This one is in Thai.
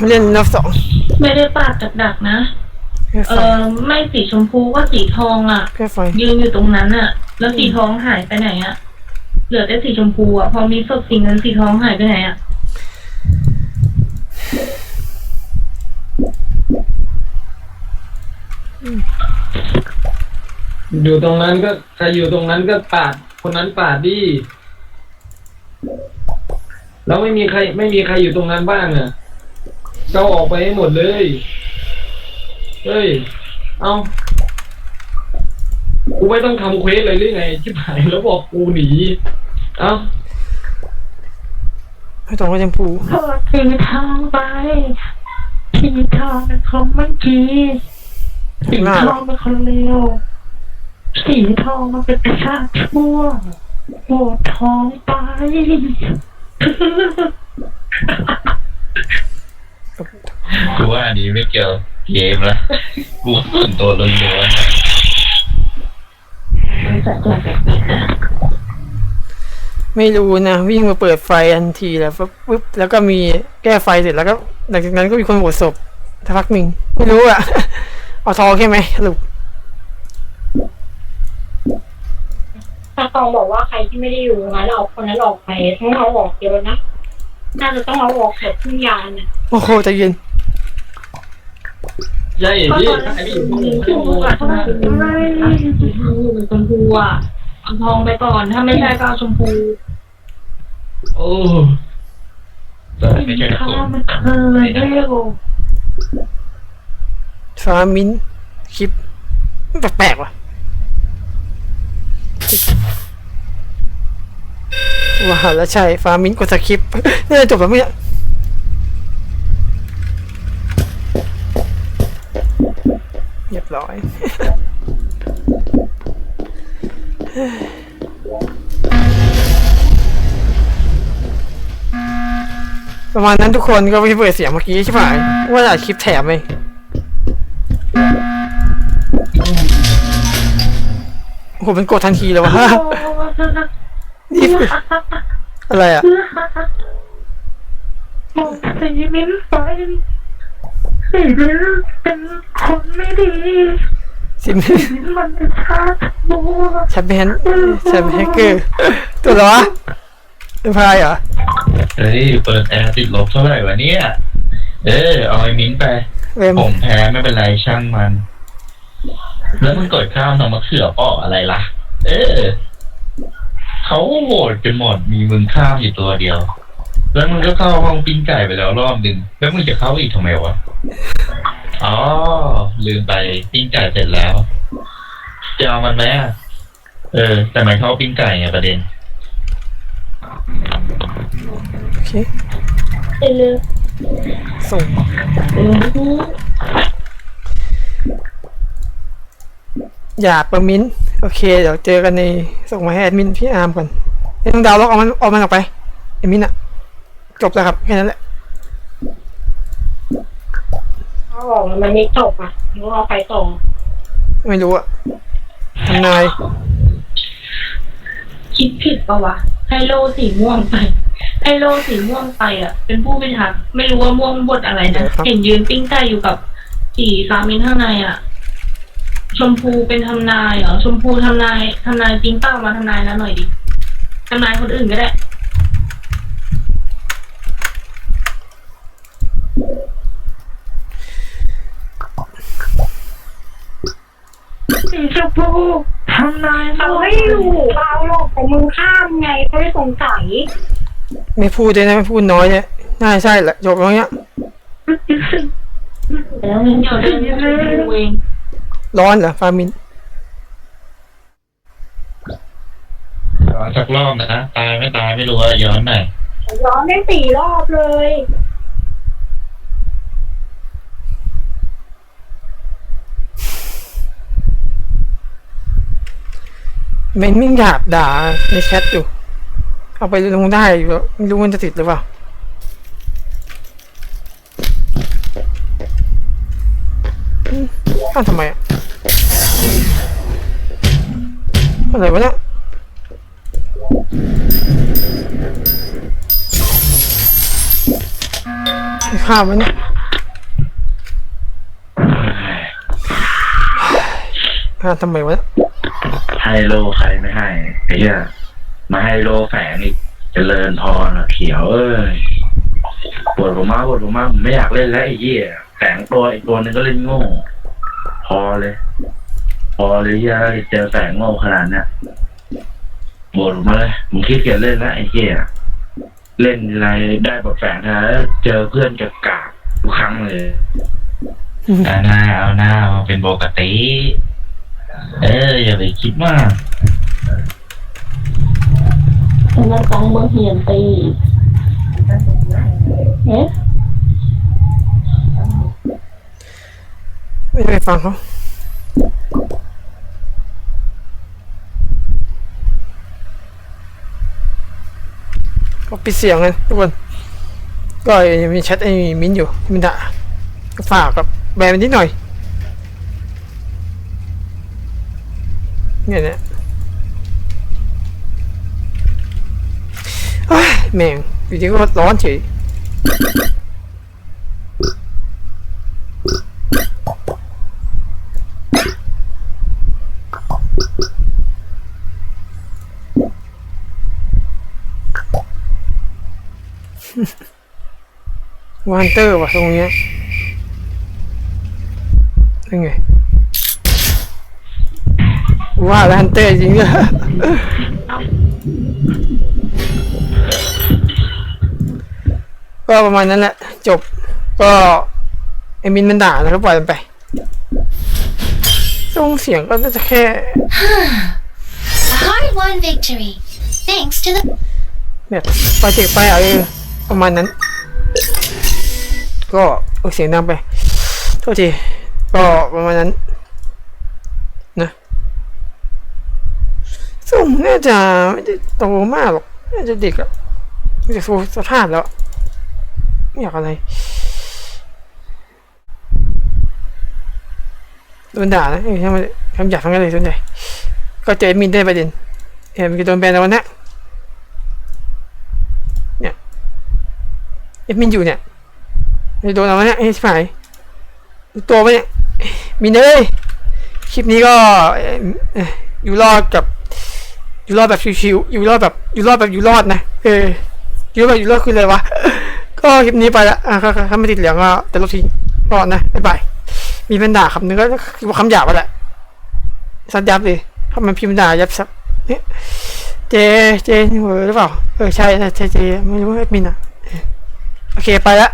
มาเล่นรอบสองไม่ได้ปาดดักดักๆนะแค่เอไฟอไม่สีชมพูก็สีทองอะแค่ไฟยืนอยู่ตรงนั้นอะ แล้วสีทองหายไปไหนอะ เหลือแต่สีชมพูอะ พอมีศพสีเงินสีทองหายไปไหนอะอยู่ตรงนั้นก็ใครอยู่ตรงนั้นก็ปาด คนนั้นปาดดิแล้วไม่มีใคร ไม่มีใครอยู่ตรงนั้นบ้างอะ ก็ออกไปให้หมดเลย เฮ้ย เอากูไม่ต้องทำเควสเลยหรือไงชิบหายแล้วบอกกูหนี เอาให้ตรงก็ชมพูพอสีทองไปสีทองเป็นคนเมื่อกี้สีทองเป็นคนเลวสีทองมันเป็นประชาติชั่วโหวตทองไป กูว่าอันนี้ไม่เกี่ยวเกมละกูส่วนตัวล้วนมันจะตัวแปลกๆนะไม่รู้นะ วิ่งมาเปิดไฟทันทีแล้วปุ๊บปุ๊บแล้วก็มีแก้ไฟเสร็จแล้วก็หลังจากนั้นก็มีคนโหวตศพทักพักหนึ่งไม่รู้อะเอาทองใช่ไหมสรุปถ้าตองบอกว่าใครที่ไม่ได้อยู่งั้นเราเอาคนนั้นออกไปต้องเอาออกเยอะนะน่าจะต้องเอาออกแบบทุกอย่างน่ะโอ้โหใจเย็น ใช่ก็พี่ตอนนั้นใครสีที่อยู่ชตรงมพูนั้นกับทองไม่สีชมพูหรือชมพูอะเอาทองไปก่อนถ้าไม่ใช่ก็เอาชมพูโอ้ไม่ใช่ข้าวมันเคยเรียกฟ้ามิ้นคลิปแปลกๆว่ะว้าวแล้วใช่ฟ้ามิ้นกดสคริปต์น่าจะจบแล้วมั้ยเนี่ย รียบร้อย ประมาณนั้นทุกคนก็ไม่เปิดเสียงเมื่อกี้ใช่ไหมว่าจะคลิปแถมเลยโอ้โหมันกดทันทีเลยวะนี่อะไรอะสีมิ้นไปสีมิ้นเป็นคนไม่ดีซิมสีมิ้นมันเป็นชาติชั่วแชมเปญแชมเปญเกอร์ตัวเหรอวะเป็นพายเหรอเฮ้ยเปิดแอร์ติดลบเท่าไหร่วะเนี่ย เออเอาไอ้มิ้นไปเวมผมแพ้ไม่เป็นไรช่างมัน แล้วมึงกดข้ามทำมะเขือเปาะอะไรล่ะ เออเขาโหวตกันหมดมีมึงข้ามอยู่ตัวเดียว แล้วมึงก็เข้าห้องปิ้งไก่ไปแล้วรอบหนึ่งแล้วมึงจะเข้าอีกทำไมวะ อ๋อ ลืมไปปิ้งไก่เสร็จแล้วจะเอามันไหมอะเออ แต่มันเข้าปิ้งไก่ไงประเด็นโอเคเออเลยส่งอยากประมินโอเค เดี๋ยวเจอกันในส่งมาให้แอดมินพี่อาร์มก่อนไม่ต้องดาวน์ล็อกเอามันเอามันออกไปแอดมินอะ จบแล้วครับ แค่นั้นแหละเอาออกแล้วมันไม่จบอะต้องเอาไปต่อไม่รู้อะทำนาย คิดผิดปะวะให้โลสีม่วงไปให้โลสีม่วงไปอะ เป็นผู้พิทักษ์ไม่รู้ว่าม่วงบทอะไรนะเห็นยืนปิ้งไก่อยู่กับสีสามินข้างในอะ ชมพูเป็นทำนายเหรอชมพูทำนายทำนายจริงเปล่ามาทำนายแล้วหน่อยดิทำนายคนอื่นก็ได้ สีชมพูทำนายเขาไม่อยู่เปล่าหรอกแต่มึงข้ามไงเขาไม่สงสัยไม่พูดเลยนะไม่พูดน้อยเนี่ยน่าใช่แหละจบแล้วเนี้ยแล้วเดี๋ยวเดินดูเองร้อนเหรอฟามินย้อนสักรอบนะ ตายไม่ตายไม่รู้ว่าย้อนหน่อยย้อนได้สี่รอบเลย เมนมิ่งหยาบด่าในแชทอยู่ เอาไปลงได้อยู่ไม่รู้มันจะติดหรือเปล่าข้าทำไมอะอะไรวะเนี่ยข้าวมันเนี่ยข้าทำไมวะเนี่ย ให้โลใครไม่ให้ไอ้เหี้ยมาให้โลแฝงอีกเจริญพรอะเขียวเอ้ยปวดผมมากปวดผมมากผมไม่อยากเล่นแล้วไอ้เหี้ยแฝงตัวอีกตัวนึงก็เล่นโง่ พอเลย พอเลยเหี้ยเจอแฝงโง่ขนาดเนี้ยบวชผมมาเลยมึงคิดเกียจเล่นแล้วไอ้เหี้ยเล่นอะไรได้บบแฝงนะเจอเพื่อนกับกากทุกครั้งเลยเอาหน้าเอาหน้ามาเป็นปกติ เอออย่าไปคิดมากฉันนั่นต้องเมืองเฮียนตีเอ๊ะไม่ได้ไปฟังเขาก็ปิดเสียงกันทุกคน ก็ยังมีแชทไอ้มิ้นอยู่มินดาก็ฝากกับแบรนด์มันนิดหน่อย เนี่ยเนี่ยเฮ้ยแม่งอยู่ดีก็ร้อนเฉยวันเตอร์ว่ะตรงเนี้ยยังไง ว่าแล้วฮันเตอร์จริงด้วยก็ประมาณนั้นแหละ จบก็ไอ้มินมันด่าแล้วก็ปล่อยมันไปตรงเสียงก็น่าจะแค่ A hard-won victory. Thanks to the แบบไปเจ็กไปอะเออประมาณนั้น ก็เออเสียงดังไป โทษที ก็ประมาณนั้นนะ ส่งน่าจะไม่ได้โตมากหรอกน่าจะเด็กอะไม่จะสูสภาพแล้วไม่อยากอะไรโดนด่านะเออทำไมคำหยาบทั้งนั้นเลยส่วนใหญ่ก็เจมินได้ประเด็นเห็มันโดนแบนแล้ววันนี้เอ็มมินอยู่เนี่ยจะโดนเอาวะเนี่ยไอ้ชิบหายตัวไปเนี่ยมินเอ้ยคลิปนี้ก็อยู่รอดกับ อยู่รอดแบบชิวๆอยู่รอดแบบอยู่รอดแบบอยู่รอดนะเอออยู่รอดแบบอยู่รอดคืออะไรวะก็คลิปนี้ไปละอะถ้าไม่ติดเหลืองก็แต่ลบทิ้งก่อนนะบ๊ายบายมีเป็นด่าคำนึงก็คือคำหยาบอะแหละสัตยับเลยถ้ามันพิมพ์ด่ายับซับเนี่ยเจเจหรือเปล่าเออใช่ใช่เจไม่รู้ว่ามินอะโอเคไปละ